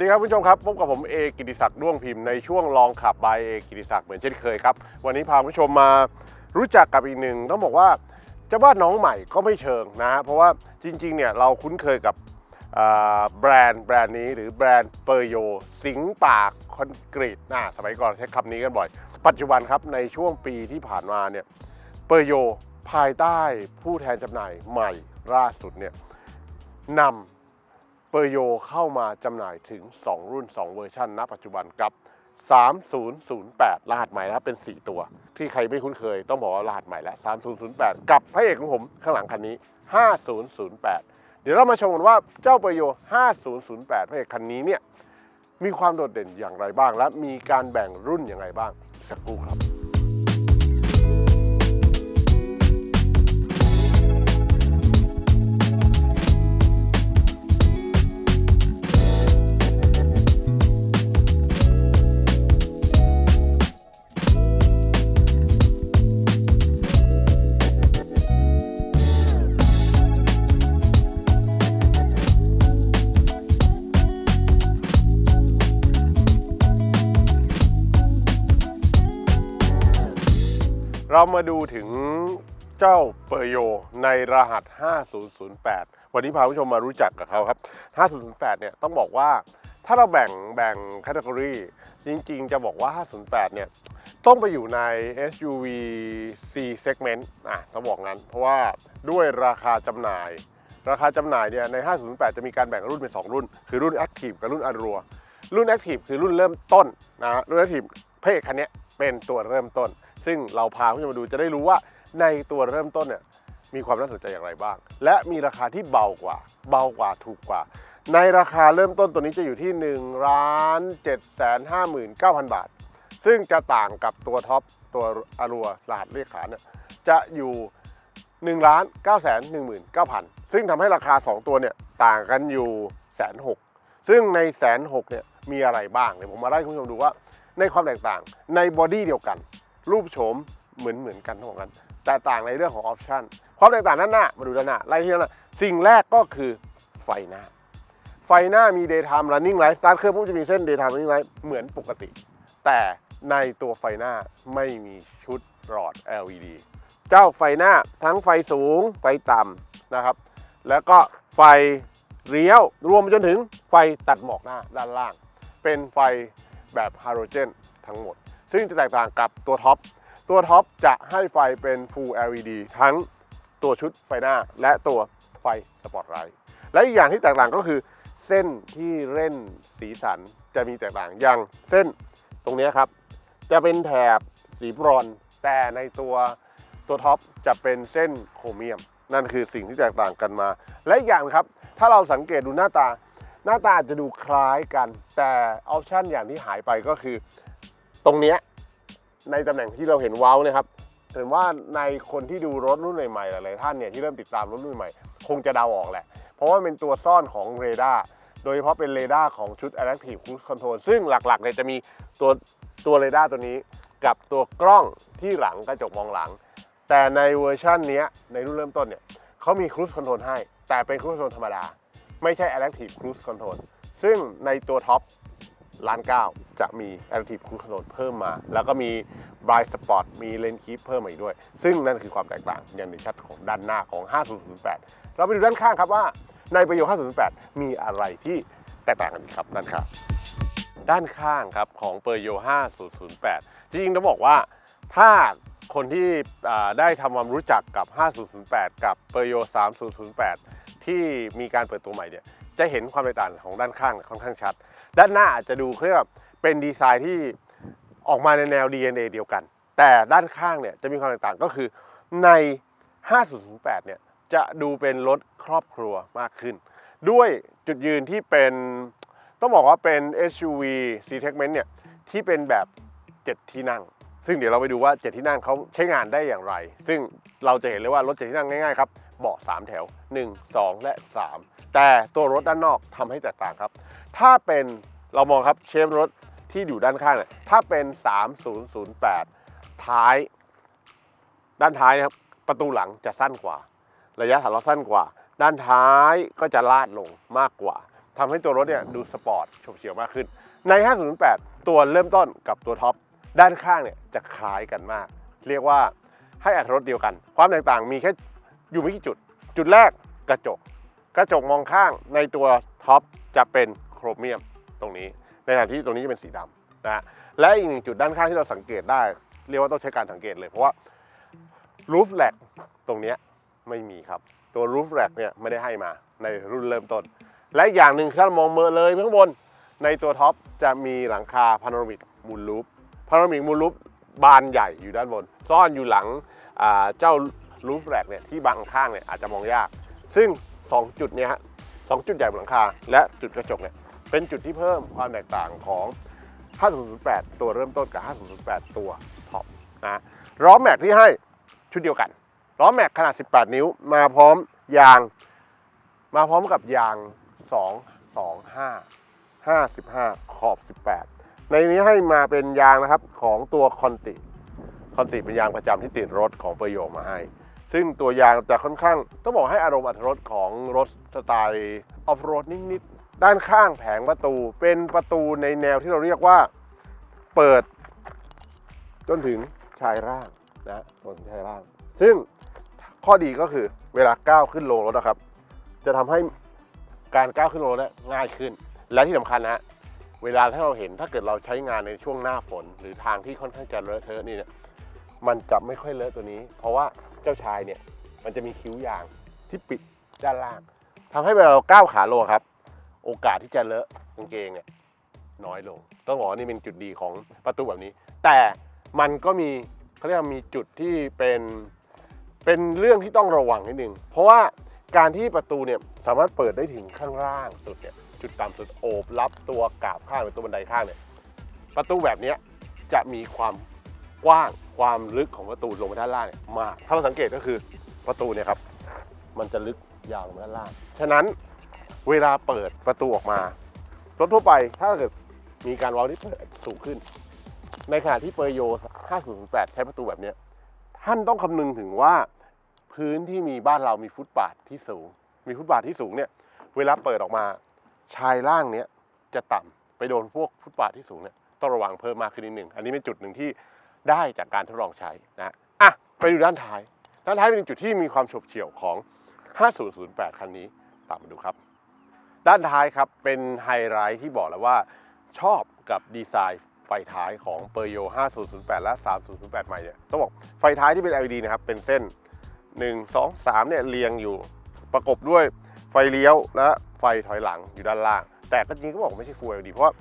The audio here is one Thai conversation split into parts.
วัสดีครับคุณผู้ชมครับพบกับผมเอกิติศักดิ์ด้วงพิมพ์ในช่วงลองขับบายเอกิติศักดิ์เหมือนเช่นเคยครับ วันนี้พาคุณผู้ชมมารู้จักกับอีกหนึ่งต้องบอกว่าจะว่าน้องใหม่ก็ไม่เชิงนะฮะเพราะว่าจริงๆเนี่ยเราคุ้นเคยกับแบรนด์แบรนด์นี้หรือแบรนด์เปอร์โย สิงห์ปากคอนกรีตนะสมัยก่อนใช้คำนี้กันบ่อย ปัจจุบันครับในช่วงปีที่ผ่านมาเนี่ยเปอร์โยภายใต้ผู้แทนจำหน่ายใหม่ล่าสุดเนี่ยนำ เปอร์โยเข้ามาจำหน่ายถึง 2 รุ่น 2 เวอร์ชันณปัจจุบันกับ 3008 รหัสใหม่แล้วเป็น 4 ตัว ที่ใครไม่คุ้นเคยต้องบอกว่ารหัสใหม่แล้ว 3008 กับพระเอกของผมข้างหลังคันนี้ 5008 เดี๋ยวเรามาชมกันว่าเจ้าเปอร์โย 5008 พระเอกคันนี้เนี่ยมีความโดดเด่นอย่างไรบ้าง และมีการแบ่งรุ่นอย่างไรบ้างสักครู่ครับ เรามาดูถึงเจ้าเปอร์โยในรหัส 5008 วันนี้พาผู้ชมมารู้จักกับเขาครับ 5008 เนี่ยต้องบอกว่าถ้าเราแบ่งแบ่งแคตตากรีจริง ๆ จะบอกว่า 508 เนี่ยต้องไปอยู่ใน SUV C segment อะต้องบอกงั้น เพราะว่าด้วยราคาจำหน่าย ราคาจำหน่ายเนี่ยใน 508 จะมีการแบ่งรุ่นเป็น 2 รุ่น คือรุ่น Active กับรุ่น a r u a รุ่น Active คือรุ่นเริ่มต้นนะรุ่น Active เพศคันนี้เป็นตัวเริ่มต้น ซึ่งเราพาผู้ชมมาดูจะได้รู้ว่าในตัวเริ่มต้นเนี่ยมีความน่าสนใจอย่างไรบ้าง และมีราคาที่เบากว่า เบากว่าถูกกว่า ในราคาเริ่มต้นตัวนี้จะอยู่ที่1ล้าน7แสน59,000 บาท ซึ่งจะต่างกับตัวท็อปตัวอารัวรหัสเลขขาเนี่ยจะอยู่1ล้าน9แสน19,000 ซึ่งทำให้ราคา 2 ตัวเนี่ยต่างกันอยู่แสนหกซึ่งในแสนหกเนี่ยมีอะไรบ้างเดี๋ยวผมมาไล่คุณผู้ชมดูว่า ในความแตกต่างในบอดี้เดียวกัน รูปโฉมเหมือนเหมือนกันทั้งหมดกันแต่ต่างในเรื่องของออปชันความแตกต่างด้นหน้ามาดูด้านหน้าไล่ที่ด้านหน้าสิ่งแรกก็คือไฟหน้า ไฟหน้ามี daytime running light สตาร์ทเครื่องปุ๊บจะมีเส้น daytime running light เหมือนปกติ แต่ในตัวไฟหน้าไม่มีชุดหลอด LED เจ้าไฟหน้าทั้งไฟสูงไฟต่ำนะครับ แล้วก็ไฟเลี้ยวรวมไปจนถึงไฟตัดหมอกหน้าด้านล่าง เป็นไฟแบบฮาโลเจนทั้งหมด ซึ่งจะแตกต่างกับตัวท็อป ตัวท็อปจะให้ไฟเป็น Full LED ทั้งตัวชุดไฟหน้า และตัวไฟสปอตไลท์ และอีกอย่างที่แตกต่างก็คือ เส้นที่เล่นสีสันจะมีแตกต่างอย่างเส้นตรงนี้ครับ จะเป็นแถบสีบรอนแต่ในตัวตัวท็อปจะเป็นเส้นโครเมียม นั่นคือสิ่งที่แตกต่างกันมา และอีกอย่างครับ ถ้าเราสังเกตดูหน้าตา หน้าตาจจะดูคล้ายกัน แต่ออปชันอย่างที่หายไปก็คือ ตรงเนี้ยในตำแหน่งที่เราเห็นว้าเนะครับเห็นว่าในคนที่ดูรถรุ่นใหม่ๆหลายๆท่านเนี่ยที่เริ่มติดตามรถรุ่นใหม่ คงจะเดาออกแหละ เพราะว่าเป็นตัวซ่อนของเรดาร์โดยเฉพาะเป็นเรดาร์ของชุด Adaptive Cruise Control ซึ่งหลักๆเนี่ยจะมีตัวตัวเรดาร์ตัวนี้กับตัวกล้องที่หลังกระจกมองหลัง แต่ในเวอร์ชันเนี้ยในรุ่นเริ่มต้นเนี่ยเขามี Cruise Control ให้ แต่เป็น Cruise Control ธรรมดา ไม่ใช่ Adaptive Cruise Control ซึ่งในตัวท็อป ล้านเก้าจะมี Adaptive Cruise Control เพิ่มมา แล้วก็มี Blind Spot มี Lane Keep เพิ่มมาอีกด้วย ซึ่งนั่นคือความแตกต่างอย่างเด่นชัดของด้านหน้าของ 5008 เราไปดูด้านข้างครับว่าในประโยค5008 มีอะไรที่แตกต่างกันครับด้านข้างด้านข้างครับของเปอร์โย5008 จริงๆต้องบอกว่าถ้าคนที่ได้ทำความรู้จักกับ 5008 กับเปอร์โย3008 ที่มีการเปิดตัวใหม่เนี่ย จะเห็นความแตกต่างของด้านข้างค่อนข้างชัด ด้านหน้าอาจจะดูเครียกว่าเป็นดีไซน์ที่ออกมาในแนว DNA เดียวกัน แต่ด้านข้างเนี่ยจะมีความแตกต่างก็คือใน 5008 เนี่ยจะดูเป็นรถครอบครัวมากขึ้น ด้วยจุดยืนที่เป็นต้องบอกว่าเป็น SUV C segment เนี่ยที่เป็นแบบ 7 ที่นั่ง ซึ่งเดี๋ยวเราไปดูว่า 7 ที่นั่งเขาใช้งานได้อย่างไร ซึ่งเราจะเห็นเลยว่ารถ 7 ที่นั่งง่ายๆครับ เบาะ 3 แถว 1 2 และ 3 แต่ตัวรถด้านนอกทำให้แตกต่างครับ ถ้าเป็นเรามองครับเชฟรถที่อยู่ด้านข้างเนี่ยถ้าเป็น 3008 ท้าย ด้านท้ายนะครับ ประตูหลังจะสั้นกว่า ระยะถอยรถสั้นกว่า ด้านท้ายก็จะลาดลงมากกว่าทำให้ตัวรถเนี่ยดูสปอร์ตฉบเฉียวมากขึ้น ใน508 ตัวเริ่มต้นกับตัวท็อปด้านข้างเนี่ยจะคล้ายกันมาก เรียกว่าให้อัตรถรสเดียวกัน ความแตกต่างมีแค่อยู่ไม่กี่จุด จุดแรกกระจก กระจกมองข้างในตัวท็อปจะเป็นโครเมียมตรงนี้ ในขณะที่ตรงนี้จะเป็นสีดำนะฮะและอีกหนึ่งจุดด้านข้างที่เราสังเกตได้ เรียกว่าต้องใช้การสังเกตเลยเพราะว่ารูฟแลกตรงนี้ไม่มีครับ ตัวรูฟแลกเนี่ยไม่ได้ให้มาในรุ่นเริ่มต้น และอย่างหนึ่งถ้ามองเมื่อเลยข้างบนในตัวท็อปจะมีหลังคาพาโนรามิกมูลลูปพาโนรามิกมูลลูปบานใหญ่อยู่ด้านบน ซ่อนอยู่หลังเจ้ารูฟแลกเนี่ยที่บางข้างเนี่ยอาจจะมองยาก ซึ่ง 2 จุดเนี้ยฮะสองจุดใหญ่บนหลังคา และจุดกระจกเนี่ยเป็นจุดที่เพิ่มความแตกต่างของ 5008 ตัวเริ่มต้นกับ 5008 ตัวท็อปนะล้อแม็กที่ให้ชุดเดียวกันล้อแม็กขนาด 18 นิ้วมาพร้อมยาง มาพร้อมกับยาง 2 2 5 55 ขอบ 18 ในนี้ให้มาเป็นยางนะครับของตัวคอนติคอนติเป็นยางประจำที่ติดรถของเปอร์โยมาให้ ซึ่งตัวยางจะค่อนข้าง ต้องบอกให้อารมณ์อัตรถรสของรถสไตล์ออฟโรดนิดๆด้านข้างแผงประตูเป็นประตูในแนวที่เราเรียกว่าเปิด จนถึงชายร่างนะจนถึงชายร่าง ซึ่งข้อดีก็คือเวลาก้าวขึ้นลงรถนะครับ จะทำให้การก้าวขึ้นลงรถง่ายขึ้น และที่สำคัญนะเวลาที่เราเห็นถ้าเกิดเราใช้งานในช่วงหน้าฝน หรือทางที่ค่อนข้างจะเลอะเทอะนี่เนี่ยมันจะไม่ค่อยเลอะตัวนี้ เพราะว่า เจ้าชายเนี่ย มันจะมีคิ้วยางที่ปิดด้านล่างทำให้เวลาเราก้าวขาลงครับ โอกาสที่จะเลอะกางเกงเนี่ยน้อยลง ต้องบอกว่านี่เป็นจุดดีของประตูแบบนี้ แต่มันก็มีเขาเรียกมีจุดที่เป็นเป็นเรื่องที่ต้องระวังนิดนึง เพราะว่าการที่ประตูเนี่ยสามารถเปิดได้ถึงข้างล่างสุดเนี่ยจุดต่ำสุดโอบรับตัวกาบข้างหรือตัวบันไดข้างเนี่ยประตูแบบนี้จะมีความ กว้างความลึกของประตูลงไปด้านล่างเนี่ยมาก ถ้าเราสังเกตก็คือประตูเนี่ยครับ มันจะลึกยาวลงไปด้านล่าง ฉะนั้นเวลาเปิดประตูออกมารถทั่วไปถ้าเกิดมีการวาล์วที่เปิดสูงขึ้น ในขณะที่เปอร์โย 5008 ใช้ประตูแบบเนี้ยท่านต้องคำนึงถึงว่าพื้นที่มีบ้านเรามีฟุตบาทที่สูง มีฟุตบาทที่สูงเนี่ย เวลาเปิดออกมาชายล่างเนี้ยจะต่ำไปโดนพวกฟุตบาทที่สูงเนี่ยต้องระวังเพิ่มมากขึ้นนิดหนึ่ง อันนี้เป็นจุดหนึ่งที่ ได้จากการทดลองใช้นะอะไปดูด้านท้าย ด้านท้ายเป็นจุดที่มีความฉบเฉี่ยวของ 5008 คันนี้ ตามมาดูครับ ด้านท้ายครับเป็นไฮไลท์ที่บอกแล้วว่าชอบกับดีไซน์ไฟท้ายของเปอร์โย 5008 และ 3008 ใหม่เนี่ยต้องบอกไฟท้ายที่เป็น LED นะครับ เป็นเส้น 1 2 3 เนี่ยเรียงอยู่ประกบด้วยไฟเลี้ยวและไฟถอยหลังอยู่ด้านล่าง แต่ก็จริงก็บอกไม่ใช่ Full LED เพราะ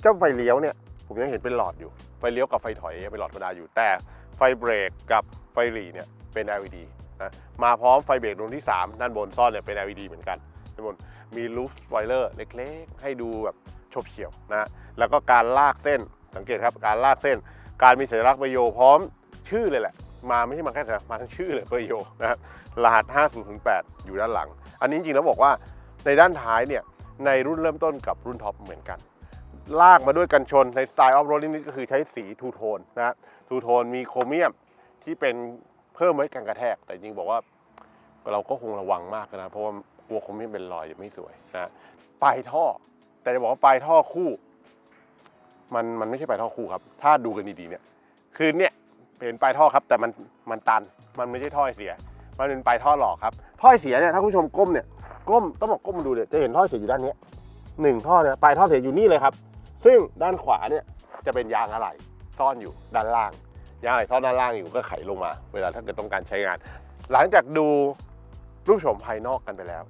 เจ้าไฟเลี้ยวเนี่ยผมยังเห็นเป็นหลอดอยู่ เลี้ยวกับไฟถอยยังเป็นหลอดธรรมดาอยู่ แต่ไฟเบรกกับไฟหลีเนี่ยเป็น LED นะมาพร้อมไฟเบรกดวงที่ 3 ด้านบนซ่อนเนี่ยเป็น LED เหมือนกันด้านบนมีลูฟสปอยเลอร์เล็กๆ ให้ดูแบบโฉบเฉี่ยวนะแล้วก็การลากเส้นสังเกตครับการลากเส้น การมีสัญลักษณ์เบอร์โยพร้อมชื่อเลยแหละ มาไม่ใช่มาแค่สัญลักษณ์มาทั้งชื่อเลยเบอร์โยนะฮะรหัส 5008 อยู่ด้านหลัง อันนี้จริงๆแล้วบอกว่าในด้านท้ายเนี่ยในรุ่นเริ่มต้นกับรุ่นท็อปเหมือนกัน ลากมาด้วยกันชนในสไตล์ออฟโรดนิดก็คือใช้สีทูโทนนะฮะทูโทนมีโครเมียมที่เป็นเพิ่มไว้กันกระแทก แต่จริงบอกว่าเราก็คงระวังมากนะ เพราะว่ากลัวโคงไม่เป็นรอยเดี๋ยวไม่สวยนะปลายท่อ แต่จะบอกว่าปลายท่อคู่ มันมันไม่ใช่ปลายท่อคู่ครับ ถ้าดูกันดีๆเนี่ย คือเนี่ยเป็นปลายท่อครับ แต่มันมันตันมันไม่ใช่ท่อเสีย มันเป็นปลายท่อหลอกครับท่อเสียเนี่ยถ้าคุณผู้ชมก้มเนี่ยก้มต้องบอกก้มมาดูเนี่ยจะเห็นท่อเสียอยู่ด้านนี้หนึ่งท่อเนี่ยปลายท่อเสียอยู่นี่เลยครับ ซึ่งด้านขวาเนี่ยจะเป็นยางอะไหล่ซ่อนอยู่ด้านล่าง ยางอะไหล่ซ่อนด้านล่างอยู่ก็ไขลงมา เวลาถ้าเกิดต้องการใช้งาน หลังจากดูรูปโฉมภายนอกกันไปแล้ว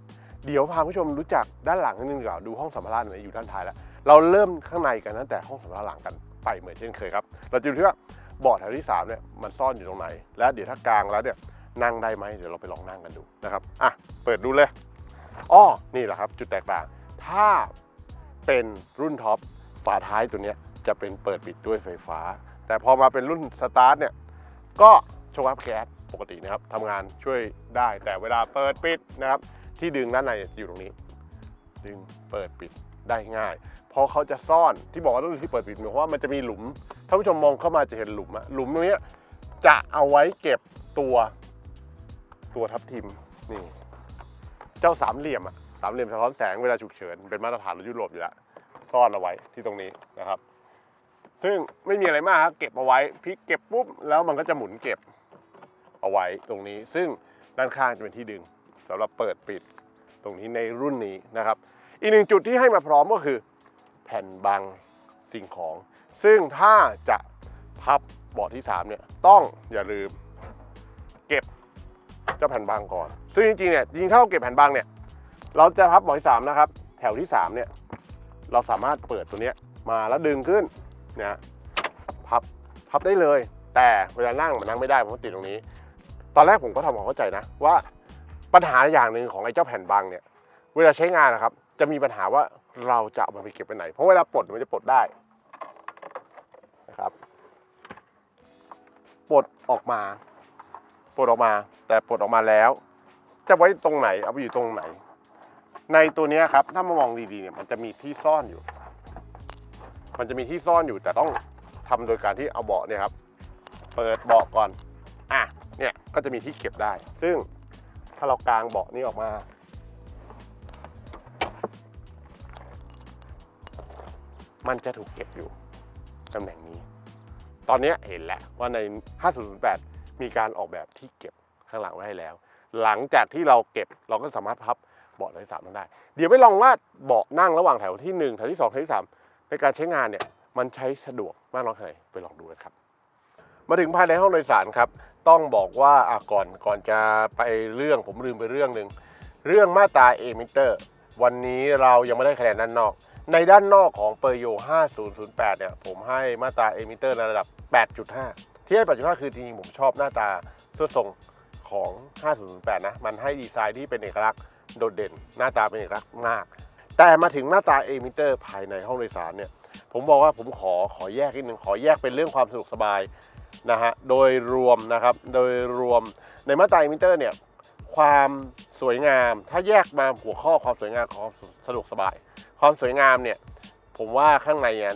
เดี๋ยวพาผู้ชมรู้จักด้านหลังนิดนึงดีกว่าดูห้องสัมภาระหน่อยอยู่ด้านท้ายแล้ว เราเริ่มข้างในกันตั้งแต่ห้องสัมภาระหลังกันไปเหมือนเช่นเคยครับ เราจะดูที่ว่าเบาะแถวที่สามเนี่ยมันซ่อนอยู่ตรงไหน และเดี๋ยวถ้ากลางแล้วเนี่ยนั่งได้ไหมเดี๋ยวเราไปลองนั่งกันดูนะครับอะเปิดดูเลยอ้อนี่แหละครับ จุดแตกต่าง ถ้าเป็นรุ่นท็อป ฝาท้ายตัวนี้จะเป็นเปิดปิดด้วยไฟฟ้า แต่พอมาเป็นรุ่นสตาร์ทเนี่ยก็ชวับแก๊สปกตินะครับทำงานช่วยได้ แต่เวลาเปิดปิดนะครับ ที่ดึงด้านในจะอยู่ตรงนี้ ดึงเปิดปิดได้ง่ายเพราะเขาจะซ่อนที่บอกว่าต้องดูที่เปิดปิดหมายความว่ามันจะมีหลุมถ้านผู้ชมมองเข้ามาจะเห็นหลุมอะหลุมตรงนี้จะเอาไว้เก็บตัวตัวทับทิมนี่ เจ้าสามเหลี่ยมอะสามเหลี่ยมสะท้อนแสงเวลาฉุกเฉินเป็นมาตรฐานรถยุโรปอยู่แล้ว ซ่อนเอาไว้ที่ตรงนี้นะครับ ซึ่งไม่มีอะไรมากครับเก็บเอาไว้พลิกเก็บปุ๊บแล้วมันก็จะหมุนเก็บเอาไว้ตรงนี้ ซึ่งด้านข้างจะเป็นที่ดึงสำหรับเปิดปิดตรงนี้ในรุ่นนี้นะครับ อีกหนึ่งจุดที่ให้มาพร้อมก็คือ แผ่นบังสิ่งของ ซึ่งถ้าจะพับเบาะที่สามเนี่ยต้องอย่าลืมเก็บเจ้าแผ่นบังก่อน ซึ่งจริงๆเนี่ยจริงๆถ้าเราเก็บแผ่นบังเนี่ยเราจะพับเบาะที่สามนะครับแถวที่สามเนี่ย เราสามารถเปิดตัวเนี้ยมาแล้วดึงขึ้นนะพับพับได้เลย แต่เวลานั่งมันนั่งไม่ได้เพราะติดตรงนี้ ตอนแรกผมก็ทำความเข้าใจนะว่าปัญหาอย่างหนึ่งของไอ้เจ้าแผ่นบังเนี่ย เวลาใช้งานนะครับ จะมีปัญหาว่าเราจะเอามันไปเก็บไปไหน เพราะเวลาปลดมันจะปลดได้นะครับปลดออกมาปลดออกมา แต่ปลดออกมาแล้ว จะไว้ตรงไหนเอาไปอยู่ตรงไหน ในตัวนี้ครับ ถ้ามามองดีๆเนี่ยมันจะมีที่ซ่อนอยู่ มันจะมีที่ซ่อนอยู่แต่ต้องทำโดยการที่เอาเบาะเนี่ยครับ เปิดเบาะก่อน อะ เนี่ยก็จะมีที่เก็บได้ ซึ่งถ้าเรากางเบาะนี้ออกมา มันจะถูกเก็บอยู่ตำแหน่งนี้ ตอนนี้เห็นแล้วว่าใน 5008 มีการออกแบบที่เก็บข้างหลังไว้ให้แล้ว หลังจากที่เราเก็บเราก็สามารถพับ เบาะแถวที่สามนั้นได้ เดี๋ยวไปลองว่าเบาะนั่งระหว่างแถวที่1แถวที่2แถวที่3ในการใช้งานเนี่ยมันใช้สะดวกมากน้อยแค่ไหนไปลองดูกันครับ มาถึงภายในห้องโดยสารครับ ต้องบอกว่าอะก่อนก่อนจะไปเรื่องผมลืมไปเรื่องหนึ่งเรื่องมาตราเอมิเตอร์วันนี้เรายังไม่ได้คะแนนด้านนอก ในด้านนอกของเปอร์โย 5008 เนี่ย ผมให้มาตราเอมิเตอร์ในระดับ 8.5 ที่ให้ 8.5 คือจริงๆผมชอบหน้าตาส่วนทรงของ 5008 นะ มันให้ดีไซน์ที่เป็นเอกลักษณ์ โดดเด่น หน้าตาเป็นเอกลักษณ์มาก แต่มาถึงมาตาเอมิเตอร์ภายในห้องโดยสารเนี่ย ผมบอกว่าผมขอขอแยกนิดนึงขอแยกเป็นเรื่องความสะดวกสบายนะฮะ โดยรวมนะครับ โดยรวมในมาตราเอมิเตอร์เนี่ย ความสวยงาม ถ้าแยกมาหัวข้อความสวยงามของสะดวกสบาย ความสวยงามเนี่ย ผมว่าข้างในเนี่ย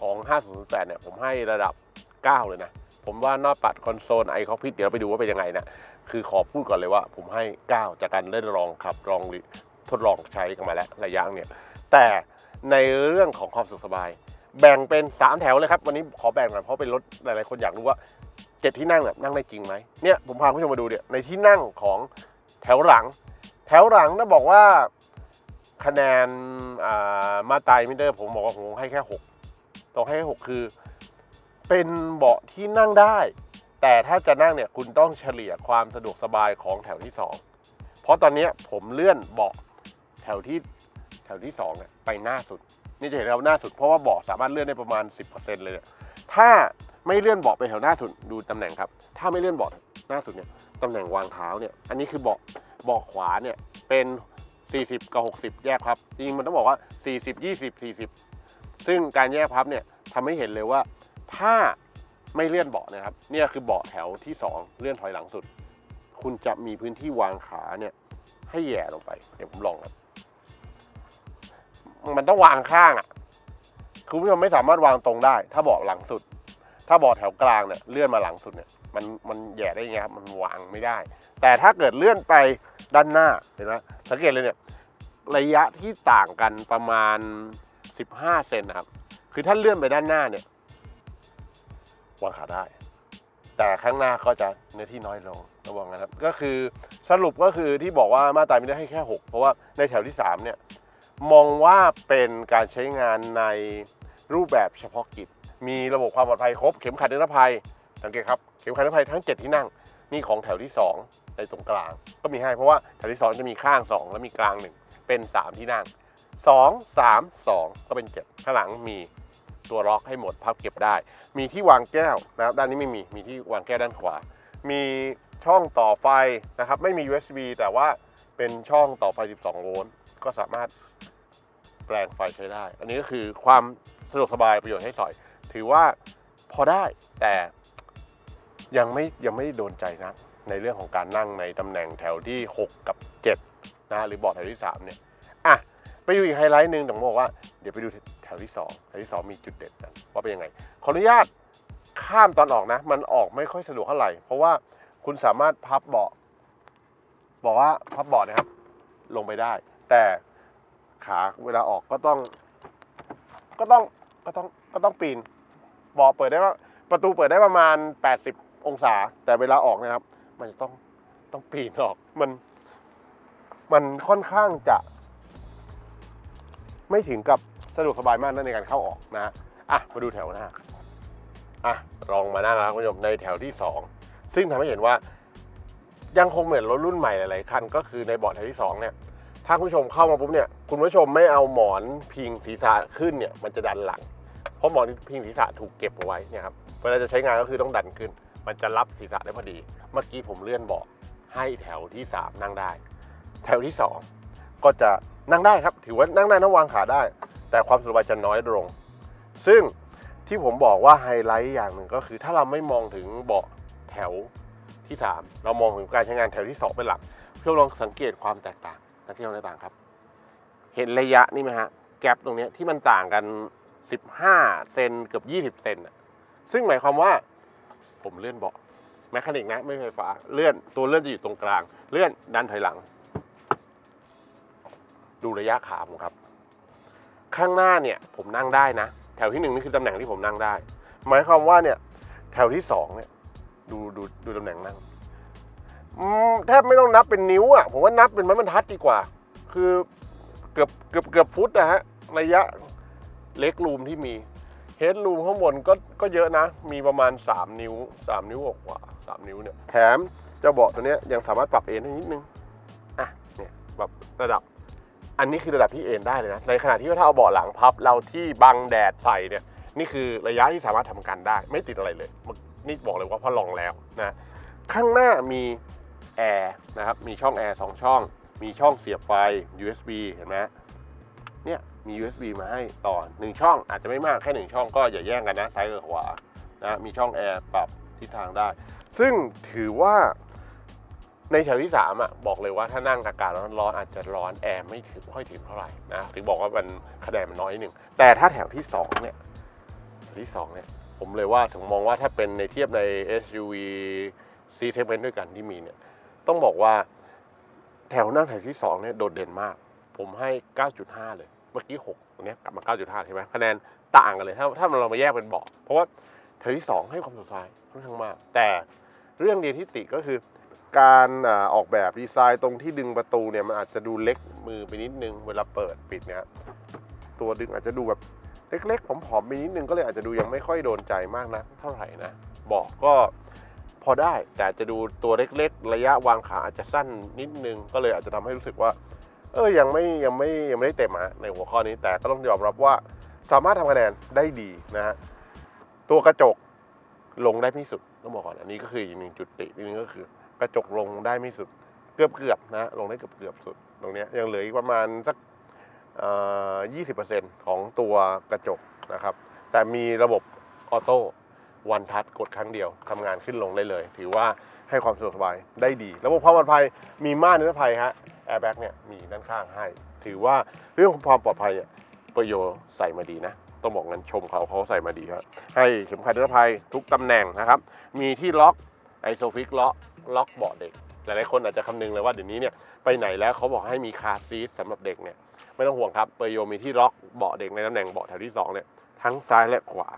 ของ 5008 เนี่ย ผมให้ระดับ 9 เลยนะ ผมว่าน้าปัดคอนโซลไอคอพิทเดี๋ยวไปดูว่าเป็นยังไงนะ คือขอพูดก่อนเลยว่า ผมให้ 9 จากการเล่นลองขับลองทดลองใช้กันมาแล้วระยะเนี่ย แต่ในเรื่องของความสะดวกสบาย แบ่งเป็น 3 แถวเลยครับ วันนี้ขอแบ่งหน่อยเพราะเป็นรถหลาย ๆ คนอยากรู้ว่าเจ็ดที่นั่งเนี่ยนั่งได้จริงไหมเนี่ยผมพาคุณผู้ชมมาดูเนี่ยในที่นั่งของแถวหลัง แถวหลังนะบอกว่าคะแนนมาตายมิเตอร์ผมบอกว่าผมให้แค่ 6 ต้องให้แค่6คือ เป็นเบาะที่นั่งได้ แต่ถ้าจะนั่งเนี่ยคุณต้องเฉลี่ยความสะดวกสบายของแถวที่ 2 เพราะตอนนี้ผมเลื่อนเบาะแถวที่แถวที่2เนี่ยไปหน้าสุด นี่จะเห็นเราหน้าสุดเพราะว่าเบาะสามารถเลื่อนได้ประมาณ 10%เลยเนี่ยถ้าไม่เลื่อนเบาะไปแถวหน้าสุดดูตำแหน่งครับ ถ้าไม่เลื่อนเบาะหน้าสุดเนี่ยตำแหน่งวางเท้าเนี่ยอันนี้คือเบาะเบาะขวาเนี่ยเป็น 40 กับ 60 แยกพับจริงมันต้องบอกว่า 40 20 40 ซึ่งการแยกพับเนี่ยทำให้เห็นเลยว่าถ้า ไม่เลื่อนเบาะนะครับเนี่ยคือเบาะแถวที่ 2 เลื่อนถอยหลังสุด คุณจะมีพื้นที่วางขาเนี่ยให้แย่ลงไป เดี๋ยวผมลองครับ มันต้องวางข้างอะคุณผู้ชมไม่สามารถวางตรงได้ ถ้าเบาะหลังสุด ถ้าเบาะแถวกลางเนี่ยเลื่อนมาหลังสุดเนี่ยมันมันแย่ได้ไงครับมันวางไม่ได้ แต่ถ้าเกิดเลื่อนไปด้านหน้าเห็นไหมสังเกตเลยเนี่ยระยะที่ต่างกันประมาณ 15 เซนนะครับ คือถ้าเลื่อนไปด้านหน้าเนี่ย วางขาได้ แต่ข้างหน้าก็จะเนื้อที่น้อยลงระวังนะครับ ก็คือสรุปก็คือที่บอกว่ามาตราไม่ได้ให้แค่ 6 เพราะว่าในแถวที่ 3 เนี่ย มองว่าเป็นการใช้งานในรูปแบบเฉพาะกิจ มีระบบความปลอดภัยครบ เข็มขัดนิรภัย สังเกตครับ เข็มขัดนิรภัยทั้ง 7 ที่นั่ง นี่ของแถวที่ 2 ในตรงกลาง ก็มีให้เพราะว่าแถวที่ 2 จะมีข้าง 2 แล้วมีกลาง 1 เป็น 3 ที่นั่ง 2 3 2 ก็เป็น 7 ข้างหลังมี ตัวล็อกให้หมดพับเก็บได้ มีที่วางแก้วนะครับด้านนี้ไม่มีมีที่วางแก้วด้านขวา มีช่องต่อไฟนะครับไม่มี USB แต่ว่าเป็นช่องต่อไฟ 12 โวลต์ก็สามารถแปลงไฟใช้ได้ อันนี้ก็คือความสะดวกสบายประโยชน์ให้สอย ถือว่าพอได้แต่ยังไม่ยังไม่โดนใจนะในเรื่องของการนั่งในตำแหน่งแถวที่ 6 กับ 7นะหรือเบาะแถวที่ 3 เนี่ย ดูอีกไฮไลท์หนึ่งต้องบอกว่าเดี๋ยวไปดูแถวที่2แถวที่2มีจุดเด่นกันว่าเป็นยังไง ขออนุญาตข้ามตอนออกนะ มันออกไม่ค่อยสะดวกเท่าไหร่ เพราะว่าคุณสามารถพับเบาะบอกว่าพับเบาะนะครับ ลงไปได้ แต่ขาเวลาออกก็ต้อง ก็ต้องก็ต้องก็ต้องปีนเบาะเปิดได้ว่าประตูเปิดได้ประมาณ 80 องศา แต่เวลาออกนะครับ มันจะต้องต้องปีนออกมัน มันค่อนข้างจะ ไม่ถึงกับสะดวกสบายมากนะในการเข้าออกนะฮะอะมาดูแถวหน้าอะลองมานั่งแล้วคุณผู้ชมในแถวที่สองซึ่งทำให้เห็นว่า ยังคงเหมือนรถรุ่นใหม่หลายๆคันก็คือในเบาะแถวที่สองเนี่ยถ้าคุณผู้ชมเข้ามาปุ๊บเนี่ยคุณผู้ชมไม่เอาหมอนพิงศีรษะขึ้นเนี่ยมันจะดันหลัง เพราะหมอนพิงศีรษะถูกเก็บเอาไว้เนี่ยครับเวลาจะใช้งานก็คือต้องดันขึ้น มันจะรับศีรษะได้พอดี เมื่อกี้ผมเลื่อนเบาะให้แถวที่สามนั่งได้ แถวที่สองก็จะ นั่งได้ครับ ถือว่านั่งได้นะวางขาได้ แต่ความสบายจะน้อยลง ซึ่งที่ผมบอกว่าไฮไลท์อย่างหนึ่งก็คือ ถ้าเราไม่มองถึงเบาะแถวที่สามเรามองถึงการใช้งานแถวที่สองเป็นหลัก เพื่อลองสังเกตความแตกต่างนักเที่ยวต่างครับ เห็นระยะนี่ไหมฮะ แกลบตรงนี้ที่มันต่างกัน 15 เซนเกือบ 20 เซนซึ่งหมายความว่าผมเลื่อนเบาะแมคานิกนะไม่ไฟฟ้า เลื่อนตัวเลื่อนจะอยู่ตรงกลาง เลื่อนดันถอยหลัง ดูระยะขาผมครับ ข้างหน้าเนี่ยผมนั่งได้นะ แถวที่หนึ่งนี่คือตำแหน่งที่ผมนั่งได้ หมายความว่าเนี่ย แถวที่สองเนี่ย ดูดูดูตำแหน่งนั่งแทบไม่ต้องนับเป็นนิ้วอะผมว่านับเป็นไม้บรรทัดดีกว่า คือเกือบเกือบเกือบฟุตนะฮะระยะเล็กรูมที่มีเฮดรูมข้างบนก็ก็เยอะนะ มีประมาณ 3 นิ้ว 3 นิ้วกว่าสามนิ้วเนี่ย แถมเจะเบาะตัวเนี้ยยังสามารถปรับเอนได้นิดนึง อะ เนี่ยปรับระดับ อันนี้คือระดับที่เอนได้เลยนะ ในขณะที่ว่าถ้าเอาเบาะหลังพับเราที่บังแดดใส่เนี่ยนี่คือระยะที่สามารถทำกันได้ ไม่ติดอะไรเลย นี่บอกเลยว่าพอลองแล้วนะข้างหน้ามีแอร์นะครับมีช่องแอร์สองช่อง มีช่องเสียบไฟ USB เห็นไหมเนี่ยมี USB มาให้ต่อหนึ่งช่องอาจจะไม่มากแค่หนึ่งช่องก็อย่าแย่งกันนะซ้ายกับขวานะมีช่องแอร์ปรับทิศทางได้ ซึ่งถือว่า ในแถวที่3อะบอกเลยว่าถ้านั่งอากาศร้อนๆอาจจะร้อนแอร์ไม่ถึงค่อยถึงเท่าไหร่นะถึงบอกว่ามันคะแนนมันน้อยนิดหนึ่งแต่ถ้าแถวที่สองเนี่ยแถวที่สองเนี่ยผมเลยว่าถึงมองว่าถ้าเป็นในเทียบใน SUV C segment ด้วยกันที่มีเนี่ยต้องบอกว่าแถวนั่งแถวที่สองเนี่ยโดดเด่นมาก ผมให้ 9.5 เลย เมื่อกี้6ตัวเนี้ยกลับมา 9.5 ใช่ไหมคะแนนต่างกันเลย ถ้าถ้าเรามาแยกเป็นเบาะเพราะว่าแถวที่ 2 ให้ความสดใสค่อนข้างมาก แต่เรื่องเดียวที่ติก็คือ การอาออกแบบดีไซน์ตรงที่ดึงประตูเนี่ยมันอาจจะดูเล็กมือไปนิดนึงเวลาเปิดปิดเนี่ยตัวดึงอาจจะดูแบบเล็กๆผอมๆไปนิดนึงก็เลยอาจจะดูยังไม่ค่อยโดนใจมากนะเท่าไหร่นะบอกก็พอได้แต่จะดูตัวเล็กๆ ระยะวางขาอาจจะสั้นนิดนึง ก็เลยอาจจะทำให้รู้สึกว่า เออยังไม่ยังไม่ยังไม่ได้เต็มอะในหัวข้อนี้แต่ก็ต้องยอมรับว่าสามารถทำคะแนนได้ดีนะฮะตัวกระจกลงได้ไม่สุดต้องบอกก่อนอันนี้ก็คืออีกหนึ่งจุดตินิดนึงก็คือ กระจกลงได้ไม่สุดเกือบเกือบๆนะลงได้เกือบเกือบสุดตรงนี้ยังเหลืออีกประมาณสักเอ่อ20%ของตัวกระจกนะครับ แต่มีระบบออโต้วันทัชกดครั้งเดียวทำงานขึ้นลงได้เลย ถือว่าให้ความสะดวกสบายได้ดี ระบบความปลอดภัยมีม่านนิรภัยฮะแอร์แบ็กเนี่ยมีด้านข้างให้ ถือว่าเรื่องของความปลอดภัยเนี่ยประโยชน์ใส่มาดีนะต้องบอกงั้นชมเขาเขาใส่มาดีครับให้เข็มขัดนิรภัยทุกตำแหน่งนะครับ มีที่ล็อกไอโซฟิกล็อก ล็อกเบาะเด็ก หลายๆคนอาจจะคำนึงเลยว่าเดี๋ยวนี้เนี่ยไปไหนแล้วเขาบอกให้มีคาร์ซีทสำหรับเด็กเนี่ยไม่ต้องห่วงครับเปโยมีที่ล็อกเบาะเด็กในตำแหน่งเบาะแถวที่2เนี่ยทั้งซ้ายและขวา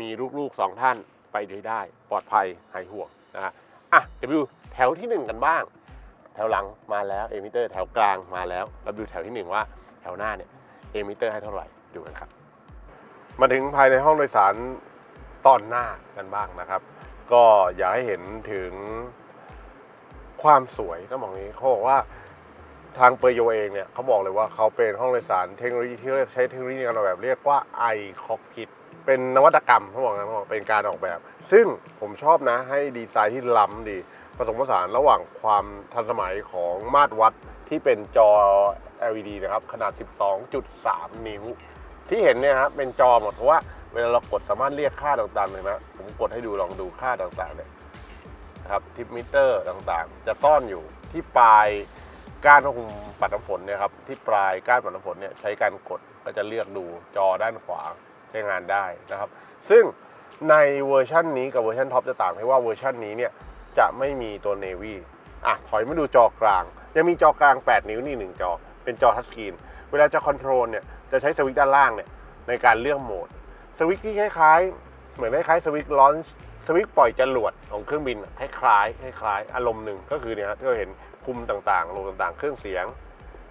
มีลูกๆสองท่านไปได้ได้ ปลอดภัยหายห่วงนะฮะอะเดี๋ยวไปดูแถวทีหนึ่1 กันบ้าง แถวหลังมาแล้วเอมิเตอร์แถวกลางมาแล้วเราดูแถวทีหนึ่1 ว่าแถวหน้าเนี่ยเอมิเตอร์ให้เท่าไหร่ดูกันครับ มาถึงภายในห้องโดยสารตอนหน้ากันบ้างนะครับ ก็อยากให้เห็นถึง ความสวยต้องบอกงี้เขาบอกว่าทางเปอร์โยเองเนี่ยเขาบอกเลยว่าเขาเป็นห้องโดยสารเทคโนโลยีที่เรียกใช้เทคโนโลยีในการออกแบบเรียกว่า i c o c k i t เป็นนวัตกรรมเขาบอกนะเขาบอกเป็นการออกแบบ ซึ่งผมชอบนะให้ดีไซน์ที่ล้ำดีผสมผสานระหว่างความทันสมัยของมาตรวัดที่เป็นจอ LED นะครับ ขนาด 12.3 นิ้ว ที่เห็นเนี่ยครับเป็นจอหมดเพราะว่าเวลาเรากดสามารถเรียกค่าต่างๆเลยนะผมกดให้ดูลองดูค่าต่างๆเนี่ย นะครับทิปมิเตอร์ต่างๆ จะซ่อนอยู่ที่ปลายก้านควบคุมปัดน้ำฝนเนี่ยครับที่ปลายก้านปัดน้ำฝนเนี่ยใช้การกดก็จะเลือกดูจอด้านขวาใช้งานได้นะครับ ซึ่งในเวอร์ชันนี้กับเวอร์ชันท็อปจะต่างที่ว่าเวอร์ชันนี้เนี่ยจะไม่มีตัว Navy อะถอยมาดูจอกลาง ยังมีจอกลาง 8 นิ้วนี่หนึ่งจอ เป็นจอทัชสกรีน เวลาจะคอนโทรลเนี่ยจะใช้สวิตช์ด้านล่างเนี่ยในการเลือกโหมด สวิตช์ที่คล้ายๆ เหมือนคล้ายๆสวิตช์ลอน สวิตปล่อยจรวดของเครื่องบินคล้ายๆคล้ายๆอารมณ์หนึ่งก็คือเนี่ยที่เราเห็นคุมต่างๆโหมดต่างๆ เครื่องเสียง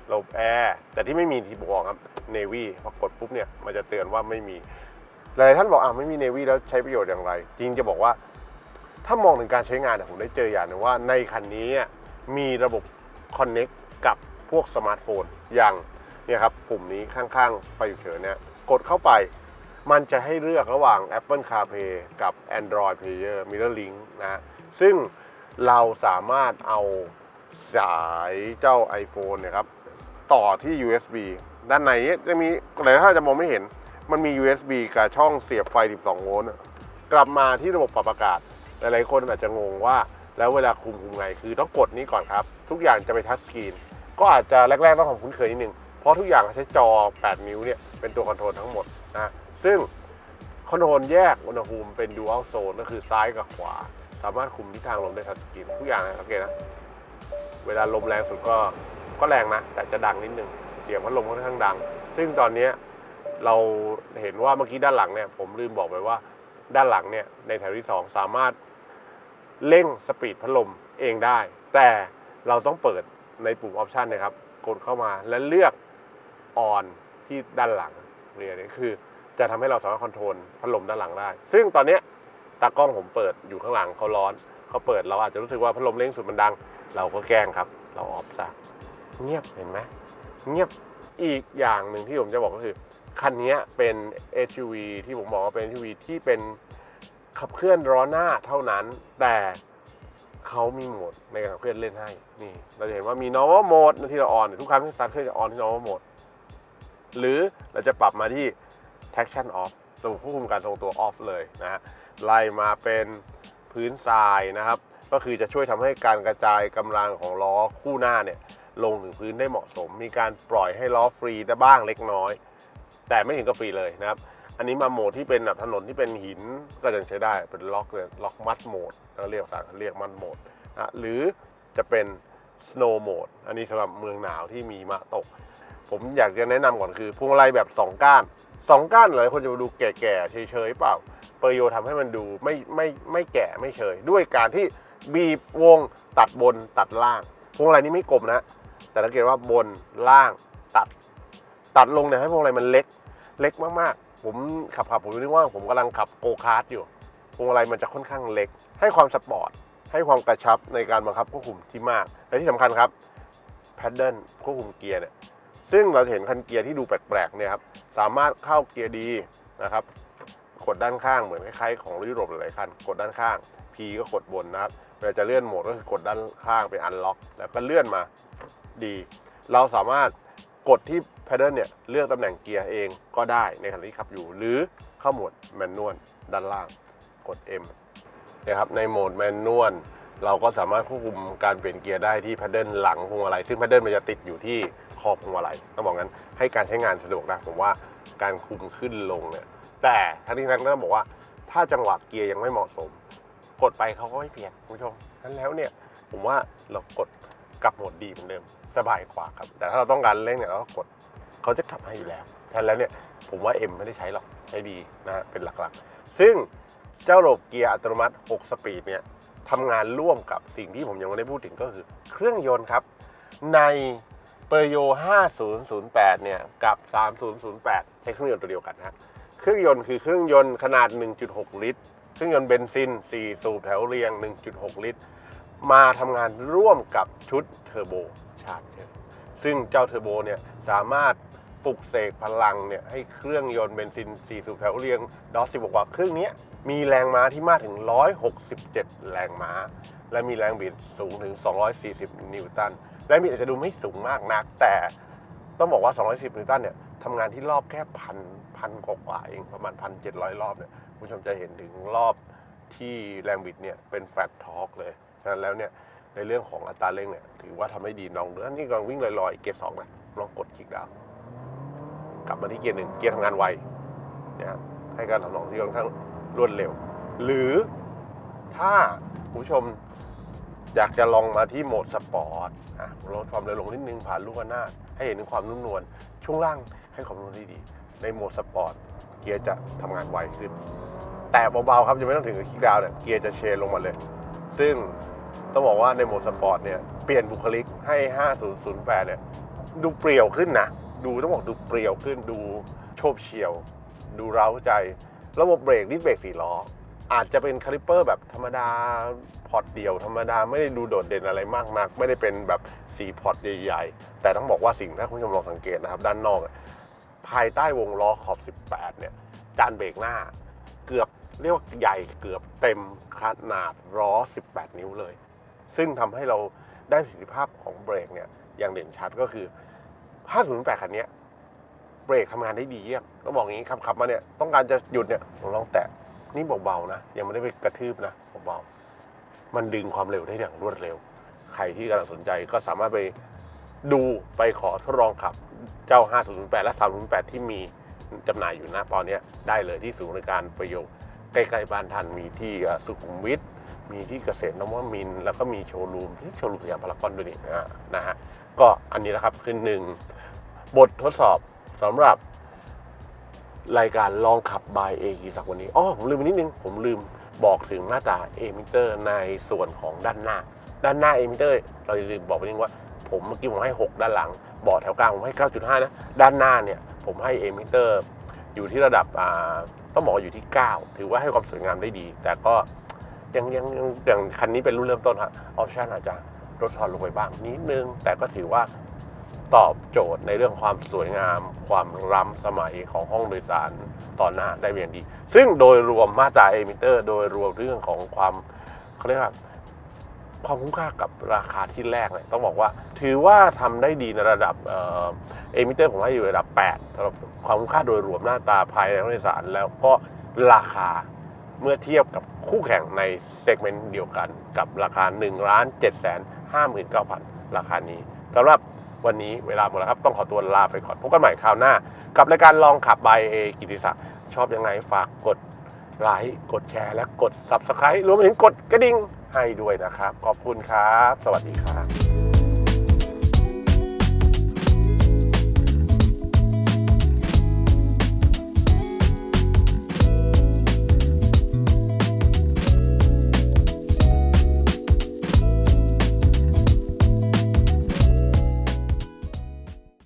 โหลบแอร์แต่ที่ไม่มีที่บอกครับเนวี่พอกดปุ๊บเนี่ยมันจะเตือนว่าไม่มีหลายท่านบอกอะไม่มีเนวี่แล้วใช้ประโยชน์อย่างไร จริงจะบอกว่า ถ้ามองถึงการใช้งานเนี่ยผมได้เจออย่างนึงว่าในคันนี้มีระบบ Connect กับพวกสมาร์ทโฟนอย่างเนี่ยครับปุ่มนี้ข้างๆไฟฉุกเฉินเนี่ยกดเข้าไป มันจะให้เลือกระหว่าง Apple CarPlay กับ Android Player Mirror Link นะซึ่งเราสามารถเอาสายเจ้า iPhone เนี่ยครับต่อที่ USB ด้านในจะมีหลายท่านจะมองไม่เห็น มันมี USB กับช่องเสียบไฟ 12 โวลต์กลับมาที่ระบบปรับอากาศ หลายๆ คนอาจจะงงว่า แล้วเวลาคุมคุมไง คือต้องกดนี้ก่อนครับ ทุกอย่างจะไปทัชสกรีน ก็อาจจะแรก ๆ ต้องความคุ้นเคยนิดนึง เพราะทุกอย่างใช้จอ 8 นิ้วเนี่ย เป็นตัวคอนโทรลทั้งหมดนะ ซึ่งคอนโทรลแยกอุณหภูมิเป็น dual zone ก็คือซ้ายกับขวา สามารถคุมทิศทางลมได้ทัชสกรีนทุกอย่างนะสังเกตนะ เวลาลมแรงสุดก็ก็แรงนะ แต่จะดังนิดนึง เสียงพัดลมค่อนข้างดัง ซึ่งตอนนี้เราเห็นว่าเมื่อกี้ด้านหลังเนี่ย ผมลืมบอกไปว่าด้านหลังเนี่ยในแถวที่ 2 สามารถเร่งสปีดพัดลมเองได้ แต่เราต้องเปิดในปุ่มออปชันนะครับ กดเข้ามาและเลือกออนที่ด้านหลังเนี่ยนี่คือ จะทำให้เราสามารถคอนโทรลพัดลมด้านหลังได้ ซึ่งตอนนี้ตากล้องผมเปิดอยู่ข้างหลังเขาร้อนเขาเปิดเราอาจจะรู้สึกว่าพัดลมเร่งสุดมันดัง เราก็แกล้งครับ เราออฟซะเงียบเห็นไหมเงียบอีกอย่างหนึ่งที่ผมจะบอกก็คือ คันนี้เป็น SUV ที่ผมบอกว่าเป็น SUV ที่เป็นขับเคลื่อนล้อหน้าเท่านั้น แต่เขามีโหมดในการขับเคลื่อนเล่นให้นี่ เราจะเห็นว่ามี normal mode ที่เราออนทุกครั้งที่สตาร์ทเครื่องจะออนที่ normal mode หรือเราจะปรับมาที่ traction off ระบบควบคุมการทรงตัว off เลยนะฮะไล่มาเป็นพื้นทรายนะครับ ก็คือจะช่วยทำให้การกระจายกำลังของล้อคู่หน้าเนี่ยลงถึงพื้นได้เหมาะสม มีการปล่อยให้ล้อฟรีแต่บ้างเล็กน้อย แต่ไม่ถึงกับฟรีเลยนะครับ อันนี้มาโหมดที่เป็นแบบถนนที่เป็นหินก็ยังใช้ได้เป็นล็อกเลยล็อกมัดโหมดเราเรียกภาษาเรียกมัดโหมดนะหรือจะเป็น snow mode อันนี้สำหรับเมืองหนาวที่มีมะตก ผมอยากจะแนะนำก่อนคือพวงมาลัยแบบ 2 ก้าน 2 ก้านหลายคนจะมาดูแก่ๆเฉยๆเปล่า เปอร์โยทำให้มันดูไม่ไม่ไม่แก่ไม่เฉย ด้วยการที่บีบวงตัดบนตัดล่าง พวงมาลัยนี้ไม่กลมนะ แต่สังเกตว่าบนล่างตัด ตัดลงเนี่ยให้พวงมาลัยมันเล็กเล็กมากๆ ผมขับขับผมนึกว่าผมกำลังขับโกคาร์ทอยู่พวงมาลัยมันจะค่อนข้างเล็ก ให้ความสปอร์ตให้ความกระชับในการบังคับควบคุมที่มาก และที่สำคัญครับแพดเดิลควบคุมเกียร์เนี่ย ซึ่งเราจะเห็นคันเกียร์ที่ดูแปลกๆเนี่ยครับสามารถเข้าเกียร์ดีนะครับกดด้านข้างเหมือนคล้ายๆของยุโรปหลายๆคันกดด้านข้าง P ก็กดบนนะครับเวลาจะเลื่อนโหมดก็คือกดด้านข้างเป็นอันล็อก แล้วก็เลื่อนมาดี เราสามารถกดที่ pedal เนี่ยเลือกตำแหน่งเกียร์เองก็ได้ในขณะที่ขับอยู่ หรือเข้าโหมดแมนนวลด้านล่างกด M นะครับในโหมดแมนนวล เราก็สามารถควบคุมการเปลี่ยนเกียร์ได้ที่ pedal หลังพวงมาลัยซึ่ง pedal มันจะติดอยู่ที่คอพวงมาลัยต้องบอกงั้นให้การใช้งานสะดวกนะผมว่าการคุมขึ้นลงเนี่ยแต่ทั้งนี้ทั้งนั้นต้องบอกว่า ถ้าจังหวะเกียร์ยังไม่เหมาะสม กดไปเขาก็ไม่เปลี่ยนคุณผู้ชมนั้นแล้วเนี่ยผมว่าเรากดกลับโหมดดีเหมือนเดิมสบายกว่าครับ แต่ถ้าเราต้องการเร่งเนี่ยเราก็กดเขาจะกลับให้อยู่แล้วแทนแล้วเนี่ยผมว่า M ไม่ได้ใช้หรอกใช้ดีนะฮะเป็นหลักๆ ซึ่งเจ้าระบบเกียร์อัตโนมัติ 6 สปีดเนี่ย ทำงานร่วมกับสิ่งที่ผมยังไม่ได้พูดถึงก็คือ เครื่องยนต์ครับ ในเปอร์โย 5008 เนี่ย กับ 3008 ใช้เครื่องยนต์ตัวเดียวกันฮะเครื่องยนต์คือเครื่องยนต์ขนาด 1.6 ลิตร เครื่องยนต์เบนซิน 4 สูบแถวเรียง 1.6 ลิตร มาทำงานร่วมกับชุดเทอร์โบชาร์เจอร์ซึ่งเจ้าเทอร์โบเนี่ยสามารถ ปลุกเสกพลังเนี่ยให้เครื่องยนต์เบนซิน 4 สูบแถวเรียงดอสสิบอกว่าเครื่องนี้มีแรงม้าที่มากถึง 167 แรงม้า และมีแรงบิดสูงถึง 240 นิวตัน แรงบิดอาจจะดูไม่สูงมากนัก แต่ต้องบอกว่า 210 นิวตันเนี่ยทำงานที่รอบแค่พันพันกว่าเองประมาณ 1,700 รอบเนี่ยคุณผู้ชมจะเห็นถึงรอบที่แรงบิดเนี่ยเป็นแฟลตทอร์กเลย ฉะนั้นแล้วเนี่ยในเรื่องของอัตราเร่งเนี่ยถือว่าทำได้ดีน้องเดือนนี่กำลังวิ่งลอยๆ เกียร์สองนะลองกดคลิกดาวน์ กลับมาที่เกียร์หนึ่งเกียร์ทำงานไวนะฮะให้การทำงานที่ค่อนข้างรวดเร็ว หรือถ้าผู้ชมอยากจะลองมาที่โหมดสปอร์ตอะลดความเร็วลงนิดนึงผ่านลูกระนาดให้เห็นถึงความนุ่มนวลช่วงล่างให้ความนุ่มนวลที่ดี ในโหมดสปอร์ตเกียร์จะทำงานไวขึ้น แต่เบาๆครับยังไม่ต้องถึงกับคลิกดาวน์เนี่ยเกียร์จะเชนลงมาเลย ซึ่งต้องบอกว่าในโหมดสปอร์ตเนี่ยเปลี่ยนบุคลิกให้ 5008เนี่ยดูเปรียวขึ้นนะ ดูต้องบอกดูเปรียวขึ้นดูโฉบเฉียว ดูเร้าใจ ระบบเบรกนี่เบรกสี่ล้อ อาจจะเป็นคาลิปเปอร์แบบธรรมดาพอร์ตเดียวธรรมดาไม่ได้ดูโดดเด่นอะไรมากนัก ไม่ได้เป็นแบบสีพอร์ตใหญ่ๆ แต่ต้องบอกว่าสิ่งที่คุณผู้ชมลองสังเกตนะครับ ด้านนอก ภายใต้วงล้อขอบ 18 เนี่ย จานเบรกหน้าเกือบเรียกว่าใหญ่เกือบเต็มขนาดล้อ 18 นิ้วเลย ซึ่งทำให้เราได้ประสิทธิภาพของเบรกเนี่ยอย่างเด่นชัดก็คือ 508คันนี้เบรกทำงานได้ดีเยี่ยมต้องบอกอย่างนี้ขับขับมาเนี่ยต้องการจะหยุดเนี่ยผมลองแตะนี่เบาๆนะ ยังไม่ได้ไปกระทืบนะเบาๆมันดึงความเร็วได้อย่างรวดเร็ว ใครที่กำลังสนใจก็สามารถไปดูไปขอทดลองขับเจ้า 508และ 308 ที่มีจำหน่ายอยู่ณตอนนี้ได้เลยที่ศูนย์บริการประโยชน์ใกล้ๆบ้านท่านมีที่สุขุมวิท มีที่เกษตรนวมิน แล้วก็มีโชว์รูมที่โชว์รูมสยามพารากอนด้วยนี่นะฮะก็อันนี้นะครับคือหนึ่งบททดสอบสำหรับรายการลองขับบายเอกีสักวันนี้อ๋อผมลืมไปนิดนึง ผมลืมบอกถึงหน้าตาเอมิเตอร์ในส่วนของด้านหน้า ด้านหน้าเอมิเตอร์เราลืมบอกไปนิดนึงว่า ผมเมื่อกี้ผมให้ 6 ด้านหลัง บอร์ดแถวกลางผมให้ 9.5 นะ ด้านหน้าเนี่ย ผมให้เอมิเตอร์อยู่ที่ระดับต้องบอกอยู่ที่ 9 ถือว่าให้ความสวยงามได้ดี แต่ก็ ยังยังยังอย่างคันนี้เป็นรุ่นเริ่มต้นครับออปชันอาจจะลดทอนลงไปบ้างนิดนึง แต่ก็ถือว่าตอบโจทย์ในเรื่องความสวยงาม ความล้ำสมัยของห้องโดยสารตอนหน้าได้เป็นอย่างดี ซึ่งโดยรวมมาตราเอมิเตอร์ โดยรวมเรื่องของความเขาเรียกว่าความคุ้มค่ากับราคาที่แรกเนี่ยต้องบอกว่า ถือว่าทำได้ดีในระดับเอมิเตอร์ผมให้อยู่ระดับ8สำหรับความคุ้มค่าโดยรวมหน้าตาภายในห้องโดยสารแล้วก็ราคา เมื่อเทียบกับคู่แข่งในเซกเมนต์เดียวกัน กับราคา1 7 5 9 0 0 0 ราคานี้สำหรับวันนี้เวลาหมดแล้วครับ ต้องขอตัวลาไปก่อน พบกันใหม่คราวหน้า กับรายการลองขับบายเอกิติศักดิ์ชอบยังไงฝากกดไลค์กดแชร์ และกด Subscribe รวมไปถึงกดกระดิ่งให้ด้วยนะครับ ขอบคุณครับ สวัสดีครับ